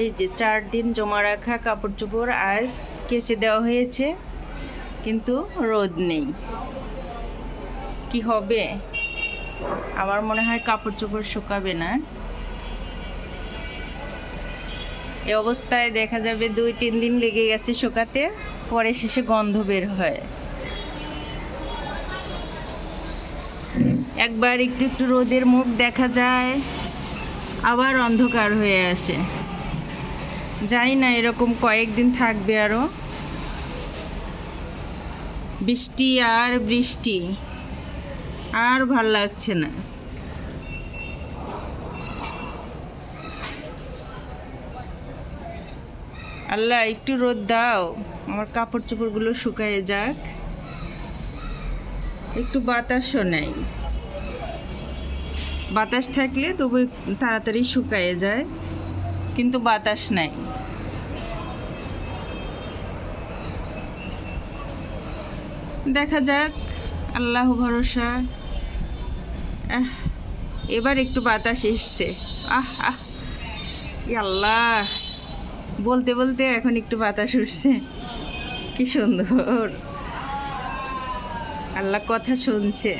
এই যে চার দিন জমা রাখা কাপড় চোপড় আজ কেচে দেওয়া হয়েছে, কিন্তু রোদ নেই। কি হবে? আমার মনে হয় কাপড় চোপড় শুকাবে না। এ অবস্থায় দেখা যাবে দুই, তিন দিন লেগে গেছে শুকাতে, পরে শেষে গন্ধ বের হয়। একবার একটু একটু রোদের মুখ দেখা যায়, আবার অন্ধকার হয়ে আসে। জানি না, এরকম কয়েকদিন থাকবে আরও বৃষ্টি আর বৃষ্টি, আর ভালো লাগছে না। আল্লাহ, একটু রোদ দাও। আমার কাপড় চোপড়গুলো শুকায় যাক। একটু বাতাসও নেই। বাতাস থাকলে তবু তাড়াতাড়ি শুকায় যায়। কিন্তু বাতাস নাই। দেখা যাক, আল্লাহ ভরসা। এবার একটু বাতাস এসছে। আহ আহ। আল্লাহ বলতে বলতে এখন একটু বাতাস উঠছে। কি সুন্দর। আল্লাহ কথা শুনছে।